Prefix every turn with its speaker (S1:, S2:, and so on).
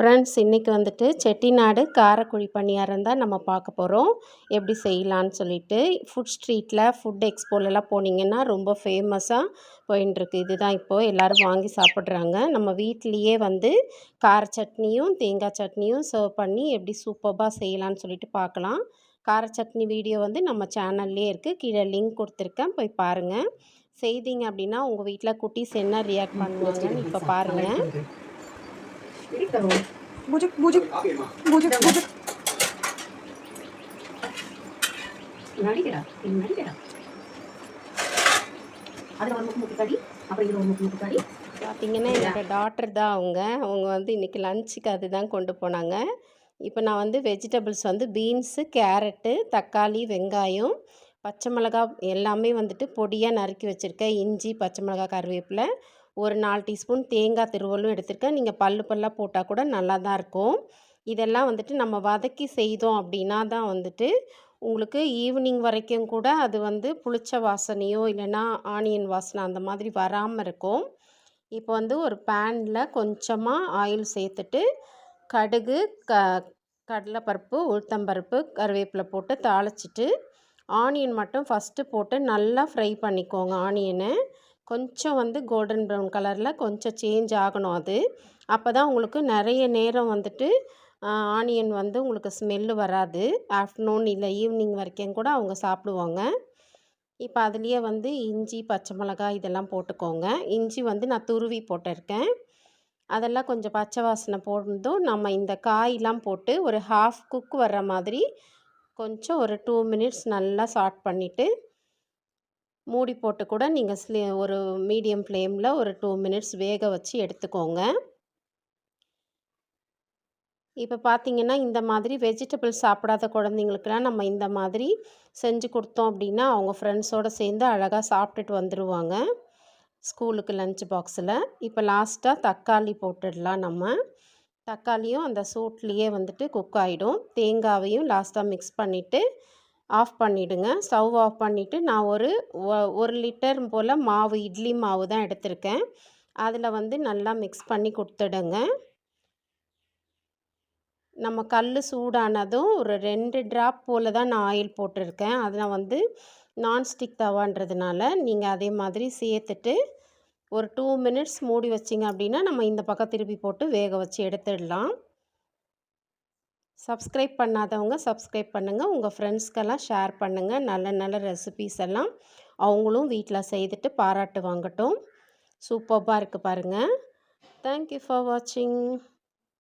S1: Friends இன்றைக்கி வந்துட்டு செட்டிநாடு காரக்குழி பணியாரம் தான் நம்ம பார்க்க போகிறோம் எப்படி செய்யலான்னு சொல்லிட்டு ஃபுட் ஸ்ட்ரீட்டில் ஃபுட் எக்ஸ்போலலாம் போனீங்கன்னா ரொம்ப ஃபேமஸாக போயின்ட்டுருக்கு இதுதான் இப்போது எல்லோரும் வாங்கி சாப்பிட்றாங்க. நம்ம வீட்லேயே வந்து கார சட்னியும் தேங்காய் சட்னியும் சர்வ் பண்ணி எப்படி சூப்பராக செய்யலான்னு சொல்லிட்டு பார்க்கலாம். கார சட்னி வீடியோ வந்து நம்ம சேனல்லே இருக்குது கீழே லிங்க் கொடுத்துருக்கேன். போய் பாருங்கள் செய்தீங்க அப்படின்னா உங்கள் வீட்டில் குட்டீஸ் என்ன ரியாக்ட் பண்ணுவாங்கன்னு இப்போ பாருங்கள்
S2: Dito. Bujok, bujok. Bujok, bujok.
S3: நடிக்கிறா நீ நடிக்கிறா அதில் ஒரு முக்கு முக்குக்காடி அப்புறம் இதில் ஒரு முக்கு முக்குக்காடி
S1: பார்த்தீங்கன்னா என்னோடய டாட்டர் தான் அவங்க அவங்க வந்து இன்றைக்கி லஞ்சுக்கு அதுதான் கொண்டு போனாங்க. இப்போ நான் வந்து வெஜிடபிள்ஸ் வந்து பீன்ஸு கேரட்டு தக்காளி வெங்காயம் பச்சை மிளகாய் எல்லாமே வந்துட்டு பொடியாக நறுக்கி வச்சுருக்கேன். இஞ்சி பச்சை மிளகா கருவேப்பிலை. ஒரு நாலு டீஸ்பூன் தேங்காய் திருவலும் எடுத்திருக்கேன். நீங்கள் பல்லு பல்லாக போட்டால் கூட நல்லா தான் இருக்கும். இதெல்லாம் வந்துட்டு நம்ம வதக்கி செய்தோம் அப்படின்னா தான் வந்துட்டு உங்களுக்கு ஈவினிங் வரைக்கும் கூட அது வந்து புளிச்ச வாசனையோ இல்லைன்னா ஆனியன் வாசனை அந்த மாதிரி வராமல் இருக்கும். இப்போ வந்து ஒரு பேனில் கொஞ்சமாக ஆயில் சேர்த்துட்டு கடுகு க கடலைப்பருப்பு உளுத்தம்பருப்பு கருவேப்பிலை போட்டு தாளிச்சிட்டு ஆனியன் மட்டும் ஃபஸ்ட்டு போட்டு நல்லா ஃப்ரை பண்ணிக்கோங்க ஆனியனை கொஞ்சம் வந்து கோல்டன் ப்ரௌன் கலரில் கொஞ்சம் சேஞ்ச் ஆகணும் அது. அப்போ தான் உங்களுக்கு நிறைய நேரம் வந்துட்டு ஆனியன் வந்து உங்களுக்கு ஸ்மெல்லு வராது. ஆஃப்டர்நூன் இல்லை ஈவினிங் வரைக்கும் கூட அவங்க சாப்பிடுவாங்க. இப்போ அதுலேயே வந்து இஞ்சி பச்சை மிளகாய் இதெல்லாம் போட்டுக்கோங்க. இஞ்சி வந்து நான் துருவி போட்டிருக்கேன். அதெல்லாம் கொஞ்சம் பச்சை வாசனை போடுறதும் நம்ம இந்த காயெலாம் போட்டு ஒரு ஹாஃப் குக் வர்ற மாதிரி கொஞ்சம் ஒரு டூ மினிட்ஸ் நல்லா சாட் பண்ணிவிட்டு மூடி போட்டு கூட நீங்கள் ஸ்லி ஒரு மீடியம் ஃப்ளேமில் ஒரு டூ மினிட்ஸ் வேக வச்சு எடுத்துக்கோங்க. இப்போ பார்த்தீங்கன்னா இந்த மாதிரி வெஜிடபிள்ஸ் சாப்பிடாத குழந்தைங்களுக்கெல்லாம் நம்ம இந்த மாதிரி செஞ்சு கொடுத்தோம் அப்படின்னா அவங்க ஃப்ரெண்ட்ஸோடு சேர்ந்து அழகாக சாப்பிட்டுட்டு வந்துடுவாங்க ஸ்கூலுக்கு லஞ்ச் பாக்ஸில். இப்போ லாஸ்ட்டாக தக்காளி போட்டுடலாம் நம்ம. தக்காளியும் அந்த சூட்லேயே வந்துட்டு குக் ஆகிடும் தேங்காவையும் லாஸ்ட்டாக மிக்ஸ் பண்ணிவிட்டு ஆஃப் பண்ணிவிடுங்க ஸ்டவ் ஆஃப் பண்ணிவிட்டு நான் ஒரு ஒரு லிட்டர் போல் மாவு இட்லி மாவு தான் எடுத்திருக்கேன். அதில் வந்து நல்லா மிக்ஸ் பண்ணி கொடுத்துடுங்க. நம்ம கல் சூடானதும் ஒரு ரெண்டு ட்ராப் போல் தான் நான் ஆயில் போட்டிருக்கேன். அதில் வந்து நான்ஸ்டிக் தவான்றதுனால நீங்கள் அதே மாதிரி சேர்த்துட்டு ஒரு டூ மினிட்ஸ் மூடி வச்சிங்க அப்படின்னா நம்ம இந்த பக்கம் திருப்பி போட்டு வேக வச்சு எடுத்துடலாம். சப்ஸ்கிரைப் பண்ணாதவங்க சப்ஸ்கிரைப் பண்ணுங்கள் உங்கள் ஃப்ரெண்ட்ஸ்க்கெல்லாம் ஷேர் பண்ணுங்கள் நல்ல நல்ல ரெசிபீஸ் எல்லாம் அவங்களும் வீட்டில் செய்துட்டு பாராட்டு வாங்கட்டும். சூப்பர்பாக இருக்குது பாருங்கள் தேங்க்யூ ஃபார் வாட்சிங்